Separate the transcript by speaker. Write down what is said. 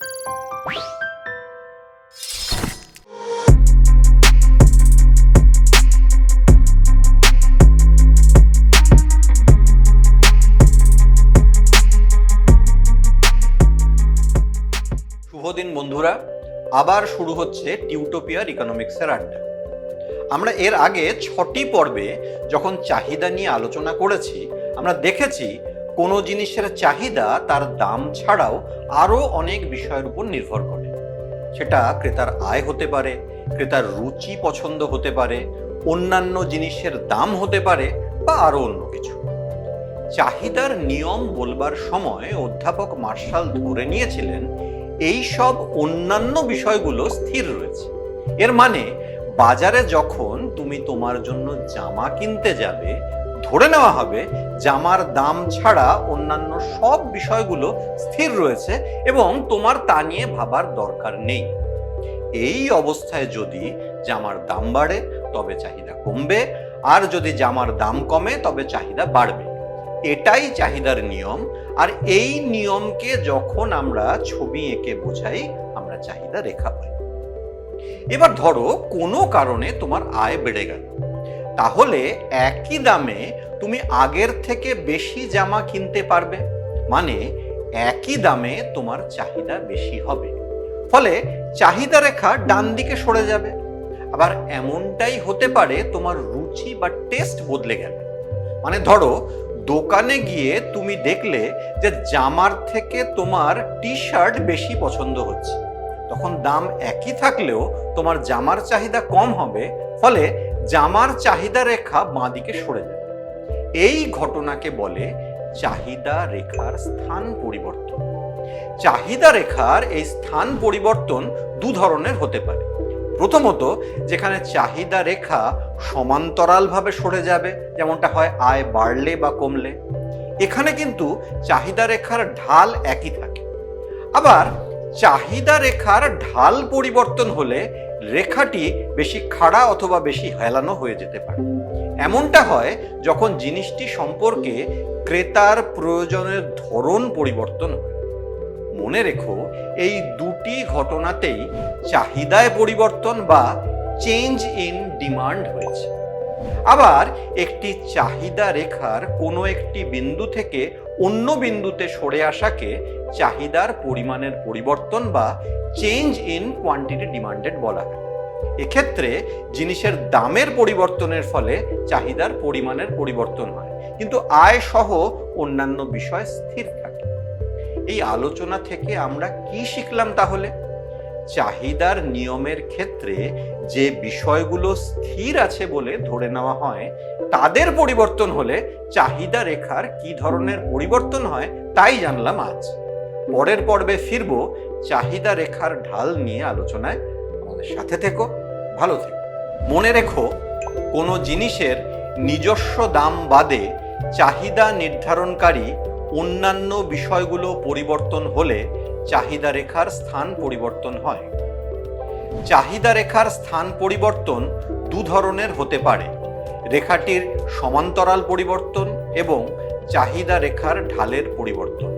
Speaker 1: শুভ দিন বন্ধুরা। আবার শুরু হচ্ছে টিউটোপিয়ার ইকোনমিক্সের আড্ডা। আমরা এর আগে ছটি পর্বে যখন চাহিদা নিয়ে আলোচনা করেছি, আমরা দেখেছি কোনো জিনিসের চাহিদা তার দাম ছাড়াও আরও অনেক বিষয়ের উপর নির্ভর করে। সেটা ক্রেতার আয় হতে পারে, ক্রেতার রুচি পছন্দ হতে পারে, অন্যান্য জিনিসের দাম হতে পারে বা আরও অন্য কিছু। চাহিদার নিয়ম বলবার সময় অধ্যাপক মার্শাল ধরে নিয়েছিলেন, এই সব অন্যান্য বিষয়গুলো স্থির রয়েছে। এর মানে বাজারে যখন তুমি তোমার জন্য জামা কিনতে যাবে ধরে নেওয়া হবে জামার দাম ছাড়া অন্যান্য সব বিষয়গুলো স্থির রয়েছে এবং তোমার তা নিয়ে ভাবার দরকার নেই। এই অবস্থায় যদি জামার দাম বাড়ে, তবে চাহিদা কমবে, আর যদি জামার দাম কমে, তবে চাহিদা বাড়বে। এটাই চাহিদার নিয়ম, আর এই নিয়মকে যখন আমরা ছবি এঁকে বোঝাই, আমরা চাহিদা রেখা পাই। এবার ধরো কোনো কারণে তোমার আয় বেড়ে গেল। তাহলে একই দামে তুমি আগের থেকে বেশি জামা কিনতে পারবে। মানে একই দামে তোমার চাহিদা বেশি হবে। ফলে চাহিদা রেখা ডান দিকে সরে যাবে। আবার এমনটাই হতে পারে তোমার রুচি বা টেস্ট বদলে গেল। মানে ধরো, দোকানে গিয়ে তুমি দেখলে যে জামার থেকে তোমার টি শার্ট বেশি পছন্দ হচ্ছে। তখন দাম একই থাকলেও তোমার জামার চাহিদা কম হবে। ফলে জামার চাহিদা রেখা বাঁদিকে সরে যাবে এই ঘটনাকে বলে চাহিদা রেখার স্থান পরিবর্তন। চাহিদা রেখার এই স্থান পরিবর্তন দু ধরনের হতে পারে। প্রথমত, যেখানে চাহিদা রেখা সমান্তরালভাবে সরে যাবে, যেমনটা হয় আয় বাড়লে বা কমলে। এখানে কিন্তু চাহিদা রেখার ঢাল একই থাকে। আবার, চাহিদা রেখার ঢাল পরিবর্তন হলে রেখাটি বেশি খাড়া অথবা বেশি হেলানো হয়ে যেতে পারে। এমনটা হয় যখন জিনিসটি সম্পর্কে ক্রেতার প্রয়োজনের ধরন পরিবর্তন মনে রেখো, এই দুটি ঘটনাতেই চাহিদায় পরিবর্তন বা চেঞ্জ ইন ডিমান্ড হয়েছে। আবার একটি চাহিদা রেখার কোনো একটি বিন্দু থেকে অন্য বিন্দুতে সরে আসাকে চাহিদার পরিমাণের পরিবর্তন বা চেঞ্জ ইন কোয়ান্টিটি ডিমান্ডেড বলা হয়। এক্ষেত্রে জিনিসের দামের পরিবর্তনের ফলে চাহিদার পরিমাণের পরিবর্তন হয়, কিন্তু আয় সহ অন্যান্য বিষয় স্থির থাকে। এই আলোচনা থেকে আমরা কি শিখলাম তাহলে? চাহিদার নিয়মের ক্ষেত্রে যে বিষয়গুলো স্থির আছে বলে ধরে নেওয়া হয়, তাদের পরিবর্তন হলে চাহিদা রেখার কি ধরনের পরিবর্তন হয় তাই জানলাম আজ। পরের পর্বে ফিরব চাহিদা রেখার ঢাল নিয়ে আলোচনায়। আমাদের সাথে থেকো, ভালো থেকো। মনে রেখো, কোনো জিনিসের নিজস্ব দাম বাদে চাহিদা নির্ধারণকারী অন্যান্য বিষয়গুলো পরিবর্তন হলে চাহিদা রেখার স্থান পরিবর্তন হয়। চাহিদা রেখার স্থান পরিবর্তন দু ধরনের হতে পারে। রেখাটির সমান্তরাল পরিবর্তন এবং চাহিদা রেখার ঢালের পরিবর্তন।